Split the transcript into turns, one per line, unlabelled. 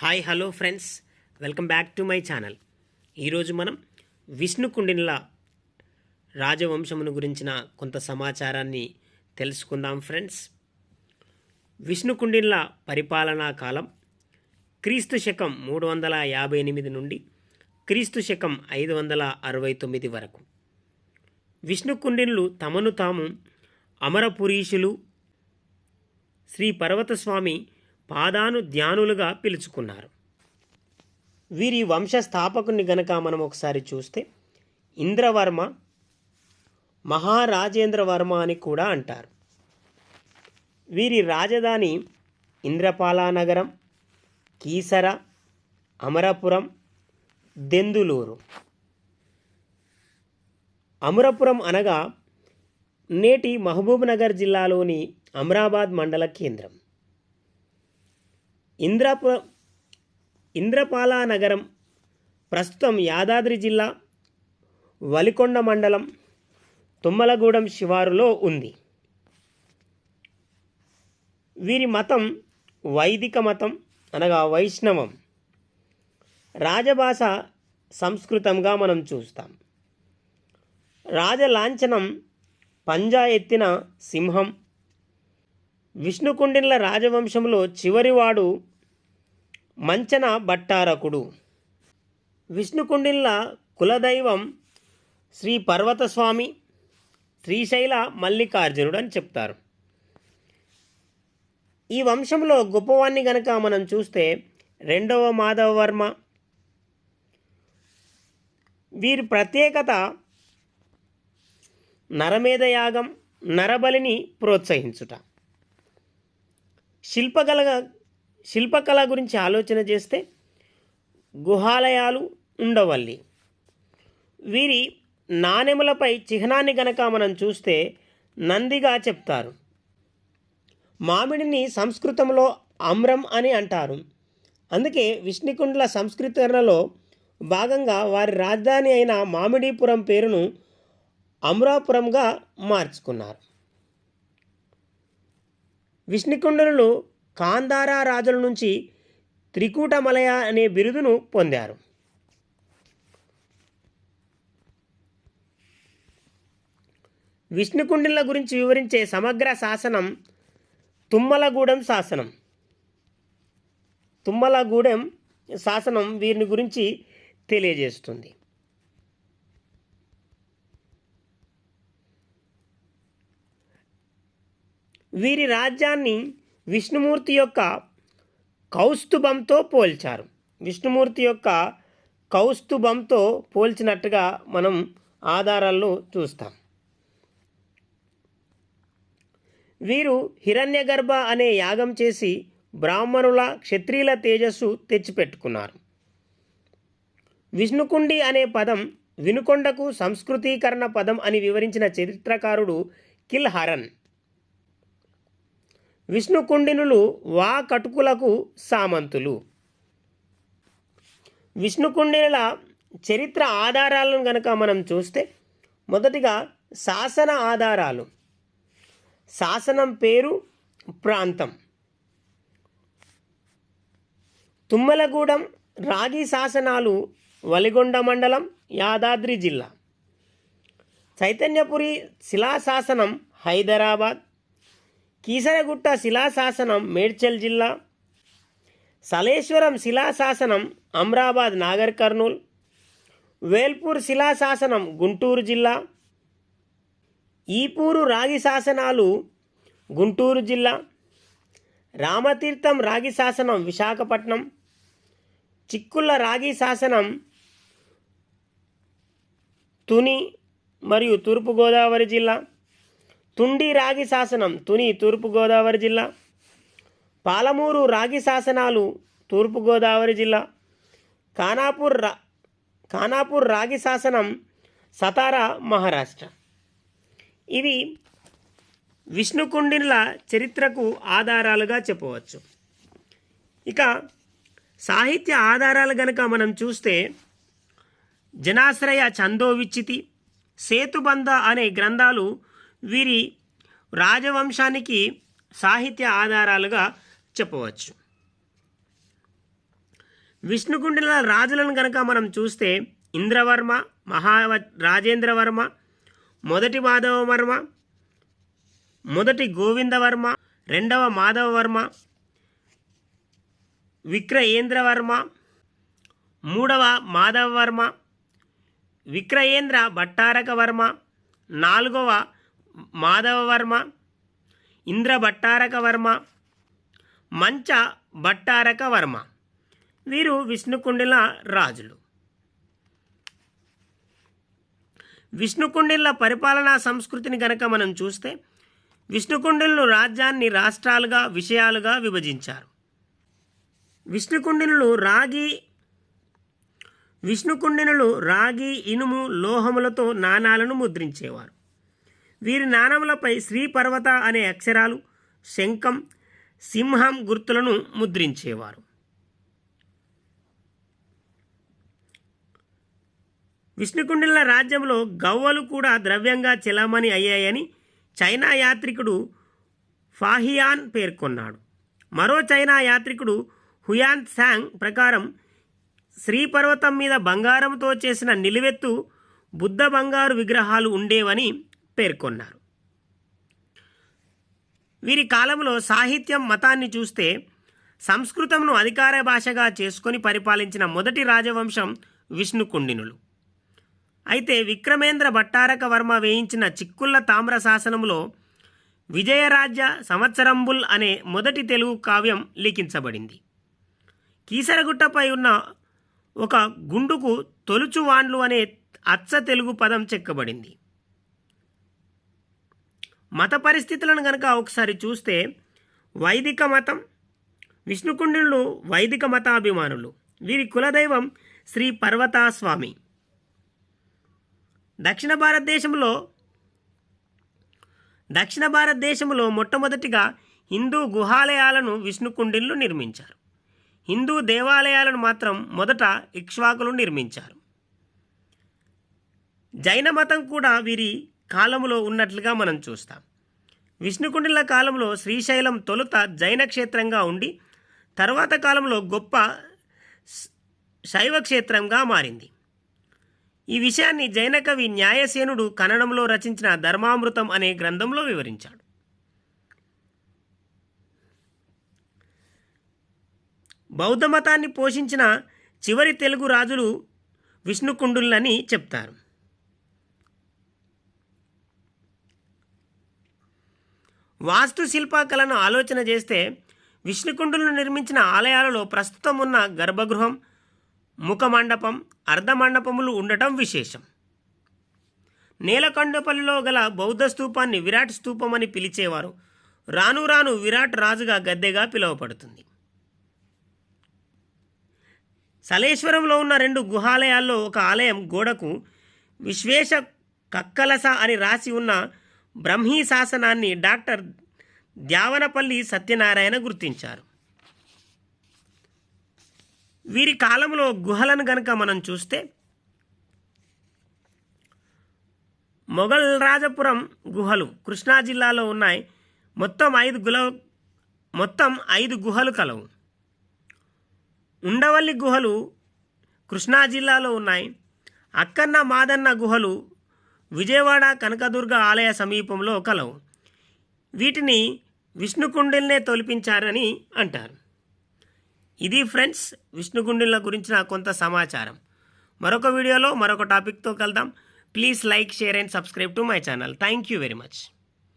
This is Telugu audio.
Hi hello friends. Welcome back to my channel. ఈరోజు మనం విష్ణుకుండిన్ల రాజవంశమును గురించిన కొంత సమాచారాన్ని తెలుసుకుందాం ఫ్రెండ్స్. విష్ణుకుండిన్ల పరిపాలనా కాలం క్రీస్తు శకం మూడు వందల యాభై ఎనిమిది నుండి క్రీస్తు శకం ఐదు వందల అరవై తొమ్మిది వరకు. విష్ణుకుండినులు తమను తాము అమరపురీషులు శ్రీ పర్వతస్వామి పాదాను ధ్యానులుగా పిలుచుకున్నారు. వీరి వంశస్థాపకుని గనక మనం ఒకసారి చూస్తే ఇంద్రవర్మ మహారాజేంద్రవర్మ అని కూడా అంటారు. వీరి రాజధాని ఇంద్రపాలానగరం కీసర అమరపురం దెందులూరు. అమరపురం అనగా నేటి మహబూబ్నగర్ జిల్లాలోని అమరాబాద్ మండల కేంద్రం. ఇంద్రపుర ఇంద్రపాల నగరం ప్రస్తుతం యాదాద్రి జిల్లా వలికొండ మండలం తుమ్మలగూడెం శివారులో ఉంది. వీరి మతం వైదిక మతం అనగా వైష్ణవం. రాజభాష సంస్కృతంగా మనం చూస్తాం. రాజలాంఛనం పంజా ఎత్తిన సింహం విష్ణుకుండిన్ల రాజవంశంలో చివరివాడు మంచన భట్టారకుడు. విష్ణుకుండిన్ల కులదైవం శ్రీ పర్వతస్వామి శ్రీశైల మల్లికార్జునుడు అని చెప్తారు. ఈ వంశంలో గొప్పవాణ్ణి గనక మనం చూస్తే రెండవ మాధవవర్మ. వీరి ప్రత్యేకత నరమేధయాగం నరబలిని ప్రోత్సహించుట. శిల్పకళ శిల్పకళ గురించి ఆలోచన చేస్తే గుహాలయాలు ఉండవల్లి. వీరి నాణెములపై చిహ్నాన్ని గనక మనం చూస్తే నందిగా చెప్తారు. మామిడిని సంస్కృతంలో అమ్రం అని అంటారు. అందుకే విష్ణుకుండ్ల సంస్కృతరణలో భాగంగా వారి రాజధాని అయిన మామిడిపురం పేరును అమరాపురంగా మార్చుకున్నారు. విష్ణుకుండలు కాందారా రాజుల నుంచి త్రికూటమలయ అనే బిరుదును పొందారు. విష్ణుకుండిల గురించి వివరించే సమగ్ర శాసనం తుమ్మలగూడెం శాసనం. తుమ్మలగూడెం శాసనం వీరిని గురించి తెలియజేస్తుంది. వీరి రాజ్యాన్ని విష్ణుమూర్తి యొక్క కౌస్తుభంతో పోల్చారు. విష్ణుమూర్తి యొక్క కౌస్తుభంతో పోల్చినట్టుగా మనం ఆధారాల్లో చూస్తాం. వీరు హిరణ్యగర్భ అనే యాగం చేసి బ్రాహ్మణుల క్షత్రియుల తేజస్సు తెచ్చిపెట్టుకున్నారు. విష్ణుకుండి అనే పదం వినుకొండకు సంస్కృతీకరణ పదం అని వివరించిన చరిత్రకారుడు కిల్ హరన్ విష్ణుకుండినులు వా కటుకులకు సామంతులు. విష్ణుకుండినుల చరిత్ర ఆధారాలను గనక మనం చూస్తే మొదటిగా శాసన ఆధారాలు. శాసనం పేరు ప్రాంతం. తుమ్మలగూడెం రాగి శాసనాలు వలిగొండ మండలం యాదాద్రి జిల్లా. చైతన్యపురి శిలాశాసనం హైదరాబాద్. కీసరగుట్ట శిలాశాసనం మేడ్చల్ జిల్లా. సలేశ్వరం శిలాశాసనం అమ్రాబాద్ నాగర్ కర్నూల్. వేల్పూర్ శిలాశాసనం గుంటూరు జిల్లా. ఈపూరు రాగి శాసనాలు గుంటూరు జిల్లా. రామతీర్థం రాగి శాసనం విశాఖపట్నం. చిక్కుళ్ళ రాగి శాసనం తుని మరియు తూర్పుగోదావరి జిల్లా. తుండి రాగి శాసనం తుని తూర్పుగోదావరి జిల్లా. పాలమూరు రాగి శాసనాలు తూర్పుగోదావరి జిల్లా. ఖానాపూర్ రా ఖానాపూర్ రాగి శాసనం సతారా మహారాష్ట్ర. ఇవి విష్ణుకుండిన్ల చరిత్రకు ఆధారాలుగా చెప్పవచ్చు. ఇక సాహిత్య ఆధారాలు గనక మనం చూస్తే జనాశ్రయ చందోవిచ్చితి సేతుబంధ అనే గ్రంథాలు వీరి రాజవంశానికి సాహిత్య ఆధారాలుగా చెప్పవచ్చు. విష్ణుకుండిల రాజులను కనుక మనం చూస్తే ఇంద్రవర్మ మహావ రాజేంద్రవర్మ మొదటి మాధవవర్మ మొదటి గోవిందవర్మ రెండవ మాధవవర్మ విక్రయేంద్రవర్మ మూడవ మాధవవర్మ విక్రయేంద్ర భట్టారక వర్మ నాలుగవ మాధవవర్మ ఇంద్ర భట్టారక వర్మ మంచ భట్టారక వర్మ వీరు విష్ణుకుండిల రాజులు. విష్ణుకుండిల పరిపాలనా సంస్కృతిని గనక మనం చూస్తే విష్ణుకుండిలను రాజ్యాన్ని రాష్ట్రాలుగా విషయాలుగా విభజించారు. విష్ణుకుండినులు రాగి విష్ణుకుండినులు రాగి ఇనుము లోహములతో నాణాలను ముద్రించేవారు. వీరి నాణములపై శ్రీపర్వత అనే అక్షరాలు శంఖం సింహం గుర్తులను ముద్రించేవారు. విష్ణుకుండిల రాజ్యంలో గవ్వలు కూడా ద్రవ్యంగా చెలామణి అయ్యాయని చైనా యాత్రికుడు ఫాహియాన్ పేర్కొన్నాడు. మరో చైనా యాత్రికుడు హుయాన్ సాంగ్ ప్రకారం శ్రీపర్వతం మీద బంగారంతో చేసిన నిలువెత్తు బుద్ధ బంగారు విగ్రహాలు ఉండేవని పేర్కొన్నారు. వీరి కాలంలో సాహిత్యం మతాన్ని చూస్తే సంస్కృతంను అధికార భాషగా చేసుకొని పరిపాలించిన మొదటి రాజవంశం విష్ణుకుండినులు. అయితే విక్రమేంద్ర భట్టారక వర్మ వేయించిన చిక్కుళ్ళ తామ్ర శాసనంలో విజయరాజ్య సంవత్సరంబుల్ అనే మొదటి తెలుగు కావ్యం లిఖించబడింది. కీసరగుట్టపై ఉన్న ఒక గుండుకు తొలుచువాండ్లు అనే అచ్చ తెలుగు పదం చెక్కబడింది. మత పరిస్థితులను కనుక ఒకసారి చూస్తే వైదిక మతం విష్ణుకుండినులు వైదిక మతాభిమానులు. వీరి కులదైవం శ్రీ పర్వతాస్వామి. దక్షిణ భారతదేశంలో దక్షిణ భారతదేశంలో మొట్టమొదటిగా హిందూ గుహాలయాలను విష్ణుకుండిన్లు నిర్మించారు. హిందూ దేవాలయాలను మాత్రం మొదట ఇక్ష్వాకులు నిర్మించారు. జైన మతం కూడా వీరి కాలంలో ఉన్నట్లుగా మనం చూస్తాం. విష్ణుకుండిల కాలంలో శ్రీశైలం తొలుత జైన క్షేత్రంగా ఉండి తర్వాత కాలంలో గొప్ప శైవ క్షేత్రంగా మారింది. ఈ విషయాన్ని జైన కవి న్యాయసేనుడు కన్నడంలో రచించిన ధర్మామృతం అనే గ్రంథంలో వివరించాడు. బౌద్ధ మతాన్ని పోషించిన చివరి తెలుగు రాజులు విష్ణుకుండులని చెప్తారు. వాస్తు శిల్పకళను ఆలోచన చేస్తే విష్ణుకుండులను నిర్మించిన ఆలయాలలో ప్రస్తుతం ఉన్న గర్భగృహం ముఖమండపం అర్ధమండపములు ఉండటం విశేషం. నేలకొండపల్లిలో గల బౌద్ధ స్తూపాన్ని విరాట్ స్తూపం అని పిలిచేవారు. రాను రాను విరాట్ రాజుగా గద్దెగా పిలువబడుతుంది. సలేశ్వరంలో ఉన్న రెండు గుహాలయాల్లో ఒక ఆలయం గోడకు విశ్వేశ కక్కలస అని రాసి ఉన్న బ్రహ్మీ శాసనాన్ని డాక్టర్ ద్యావనపల్లి సత్యనారాయణ గుర్తించారు. వీరి కాలంలో గుహలను గనక మనం చూస్తే మొఘల్ రాజపురం గుహలు కృష్ణా జిల్లాలో ఉన్నాయి. మొత్తం ఐదు గుల మొత్తం ఐదు గుహలు కలవు. ఉండవల్లి గుహలు కృష్ణా జిల్లాలో ఉన్నాయి. అక్కన్న మాదన్న గుహలు విజయవాడ కనకదుర్గ ఆలయ సమీపంలో కలవు. వీటిని విష్ణుకుండిల్నే తొలిపించారని అంటారు. ఇది ఫ్రెండ్స్ విష్ణుగుండిల గురించిన కొంత సమాచారం. మరొక వీడియోలో మరొక టాపిక్తో కలుద్దాం. Please like share and subscribe to my channel. Thank you very much.